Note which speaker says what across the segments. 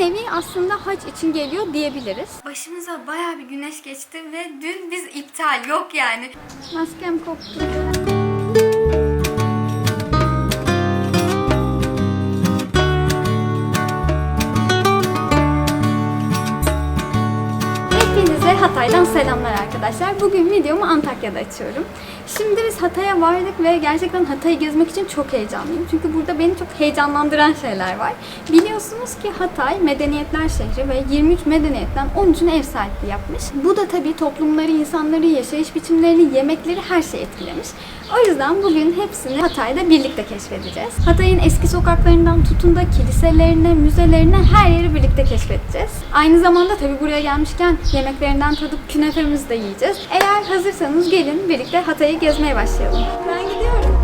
Speaker 1: nevi aslında hac için geliyor diyebiliriz. Başımıza baya bir güneş geçti ve dün biz iptal yok yani. Maskem koptu. Hatay'dan selamlar arkadaşlar. Bugün videomu Antakya'da açıyorum. Şimdi biz Hatay'a vardık ve gerçekten Hatay'ı gezmek için çok heyecanlıyım. Çünkü burada beni çok heyecanlandıran şeyler var. Biliyorsunuz ki Hatay medeniyetler şehri ve 23 medeniyetten 13'üne ev sahipliği yapmış. Bu da tabii toplumları, insanları, yaşayış biçimlerini, yemekleri her şeyi etkilemiş. O yüzden bugün hepsini Hatay'da birlikte keşfedeceğiz. Hatay'ın eski sokaklarından tutun da kiliselerine, müzelerine her yeri birlikte keşfedeceğiz. Aynı zamanda tabii buraya gelmişken yemeklerinden tadıp künefemizi de yiyeceğiz. Eğer hazırsanız gelin birlikte Hatay'ı gezmeye başlayalım. Ben gidiyorum.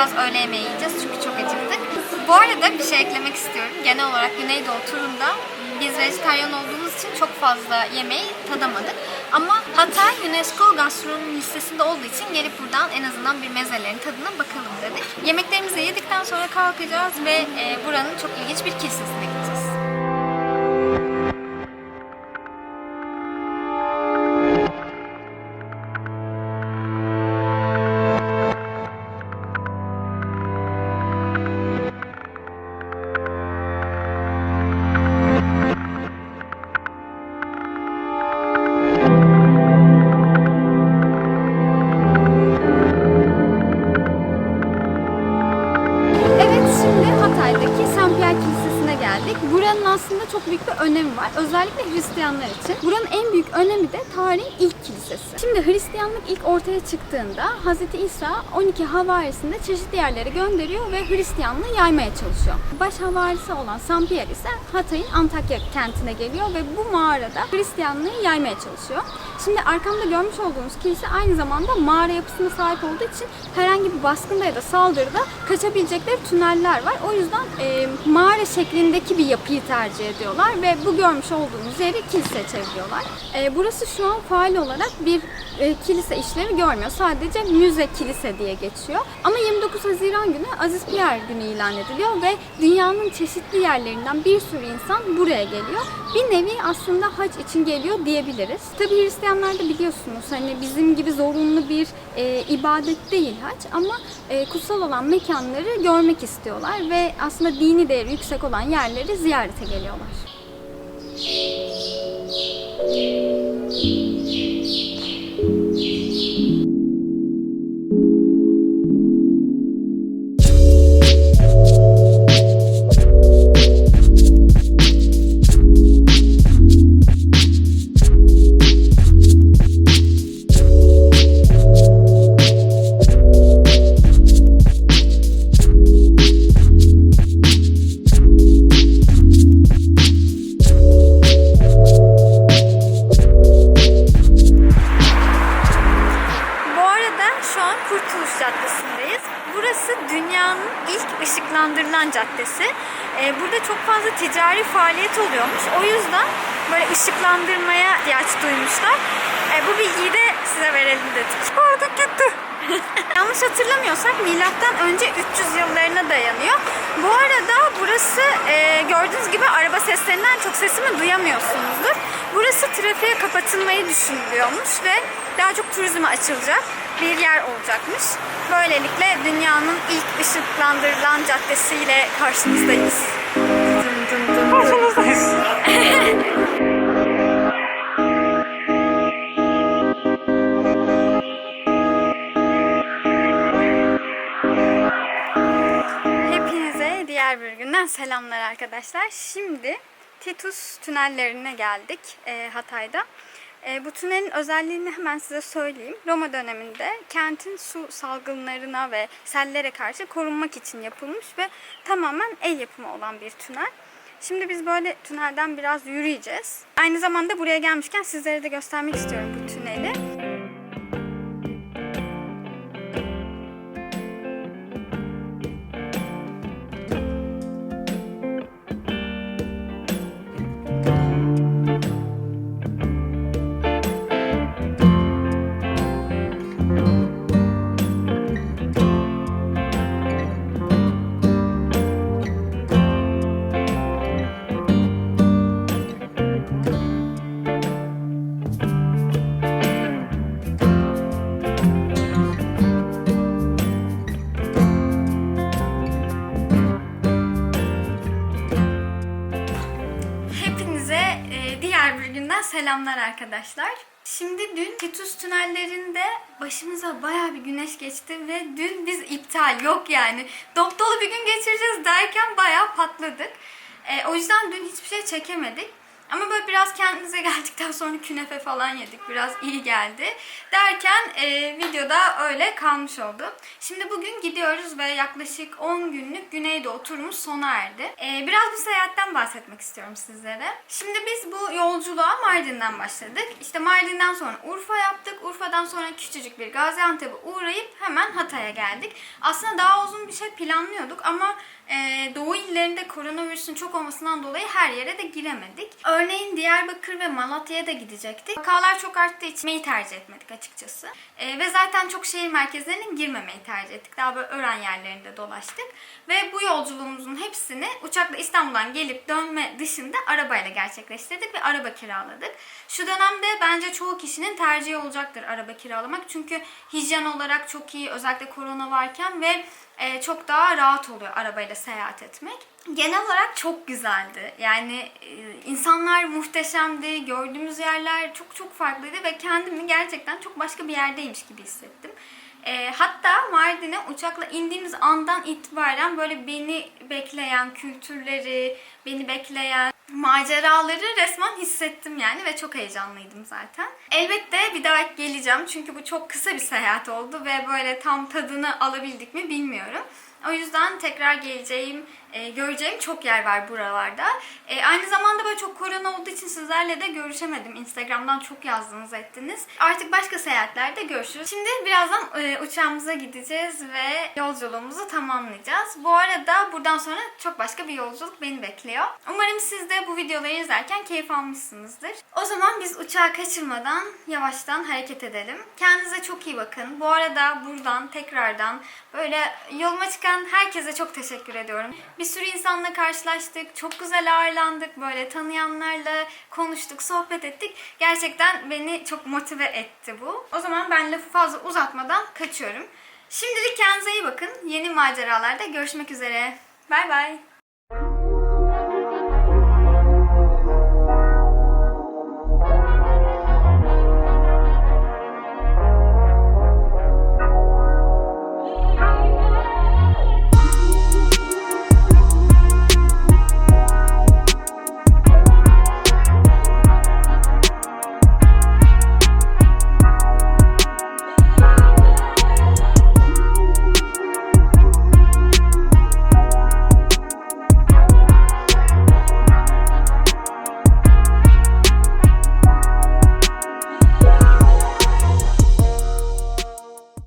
Speaker 1: Biraz öğle yemeği yiyeceğiz çünkü çok acıktık. Bu arada bir şey eklemek istiyorum. Genel olarak Güneydoğu turunda biz vejetaryen olduğumuz için çok fazla yemeği tadamadık. Ama Hatay UNESCO gastronomi listesinde olduğu için gelip buradan en azından bir mezelerin tadına bakalım dedik. Yemeklerimizi yedikten sonra kalkacağız ve e, buranın çok ilginç bir kilisesine gideceğiz. Çok büyük bir önemi var. Özellikle Hristiyanlar için. Buranın en büyük önemi de tarihin ilk kilisesi. Şimdi Hristiyanlık ilk ortaya çıktığında Hz. İsa 12 havarisini çeşitli yerlere gönderiyor ve Hristiyanlığı yaymaya çalışıyor. Baş havarisi olan St. Pierre ise Hatay'ın Antakya kentine geliyor ve bu mağarada Hristiyanlığı yaymaya çalışıyor. Şimdi arkamda görmüş olduğunuz kilise aynı zamanda mağara yapısına sahip olduğu için herhangi bir baskında ya da saldırıda kaçabilecekleri tüneller var. O yüzden e, mağara şeklindeki bir yapıyı tercih ediyorlar ve bu görmüş olduğunuz yeri kilise çeviriyorlar. E, burası şu an faal olarak bir e, kilise işlevi görmüyor. Sadece müze kilise diye geçiyor. Ama 29 Haziran günü Aziz Pierre günü ilan ediliyor ve dünyanın çeşitli yerlerinden bir sürü insan buraya geliyor. Bir nevi aslında hac için geliyor diyebiliriz. Tabi Hristiyanlar da biliyorsunuz hani bizim gibi zorunlu bir e, ibadet değil hac ama e, kutsal olan mekanları görmek istiyorlar ve aslında dini değeri yüksek olan yerleri ziyarete geliyorlar. İlk ışıklandırılan caddesi. Ee, burada çok fazla ticari faaliyet oluyormuş. O yüzden böyle ışıklandırmaya ihtiyaç duymuşlar. Ee, bu bilgiyi de size verelim dedik. Gördük gitti. Yanlış hatırlamıyorsak milattan önce 300 yıllarına dayanıyor. Bu arada burası e, gördüğünüz gibi araba seslerinden çok sesimi duyamıyorsunuzdur. Burası trafiğe kapatılmayı düşünülüyormuş ve daha çok turizme açılacak bir yer olacakmış. Böylelikle dünyanın ilk ışıklandırılan caddesiyle karşınızdayız.
Speaker 2: Karşınızdayız.
Speaker 1: Hepinize diğer bir günden selamlar arkadaşlar. Şimdi Titus tünellerine geldik e, Hatay'da. E, bu tünelin özelliğini hemen size söyleyeyim. Roma döneminde kentin su salgınlarına ve sellere karşı korunmak için yapılmış ve tamamen el yapımı olan bir tünel. Şimdi biz böyle tünelden biraz yürüyeceğiz. Aynı zamanda buraya gelmişken sizlere de göstermek istiyorum bu tüneli. E, diğer bir günden selamlar arkadaşlar. Şimdi dün Titus tünellerinde başımıza baya bir güneş geçti ve dün biz iptal yok yani. Dop dolu bir gün geçireceğiz derken baya patladık. E, o yüzden dün hiçbir şey çekemedik. Ama böyle biraz kendimize geldikten sonra künefe falan yedik. Biraz iyi geldi. Derken e, videoda öyle kalmış oldu. Şimdi bugün gidiyoruz ve yaklaşık 10 günlük Güneydoğu turumuz sona erdi. E, biraz bu seyahatten bahsetmek istiyorum sizlere. Şimdi biz bu yolculuğa Mardin'den başladık. İşte Mardin'den sonra Urfa yaptık. Urfa'dan sonra küçücük bir Gaziantep'e uğrayıp hemen Hatay'a geldik. Aslında daha uzun bir şey planlıyorduk ama ee, Doğu illerinde koronavirüsün çok olmasından dolayı her yere de giremedik. Örneğin Diyarbakır ve Malatya'ya da gidecektik. Vakalar çok arttığı için gitmeyi tercih etmedik açıkçası. Ee, ve zaten çok şehir merkezlerine girmemeyi tercih ettik. Daha böyle öğren yerlerinde dolaştık. Ve bu yolculuğumuzun hepsini uçakla İstanbul'dan gelip dönme dışında arabayla gerçekleştirdik ve araba kiraladık. Şu dönemde bence çoğu kişinin tercihi olacaktır araba kiralamak. Çünkü hijyen olarak çok iyi özellikle korona varken ve e, çok daha rahat oluyor arabayla seyahat etmek. Genel olarak çok güzeldi. Yani e, insanlar muhteşemdi. Gördüğümüz yerler çok çok farklıydı ve kendimi gerçekten çok başka bir yerdeymiş gibi hissettim. E, hatta Mardin'e uçakla indiğimiz andan itibaren böyle beni bekleyen kültürleri, beni bekleyen maceraları resmen hissettim yani ve çok heyecanlıydım zaten. Elbette bir daha geleceğim çünkü bu çok kısa bir seyahat oldu ve böyle tam tadını alabildik mi bilmiyorum. O yüzden tekrar geleceğim, e, göreceğim çok yer var buralarda. E, aynı zamanda böyle çok korona olduğu için sizlerle de görüşemedim. Instagram'dan çok yazdınız ettiniz. Artık başka seyahatlerde görüşürüz. Şimdi birazdan e, uçağımıza gideceğiz ve yolculuğumuzu tamamlayacağız. Bu arada buradan sonra çok başka bir yolculuk beni bekliyor. Umarım siz de bu videoları izlerken keyif almışsınızdır. O zaman biz uçağı kaçırmadan yavaştan hareket edelim. Kendinize çok iyi bakın. Bu arada buradan tekrardan böyle yoluma çıkan herkese çok teşekkür ediyorum. Bir sürü insanla karşılaştık. Çok güzel ağırlandık. Böyle tanıyanlarla konuştuk, sohbet ettik. Gerçekten beni çok motive etti bu. O zaman ben lafı fazla uzatmadan kaçıyorum. Şimdilik kendinize iyi bakın. Yeni maceralarda görüşmek üzere. Bay bay.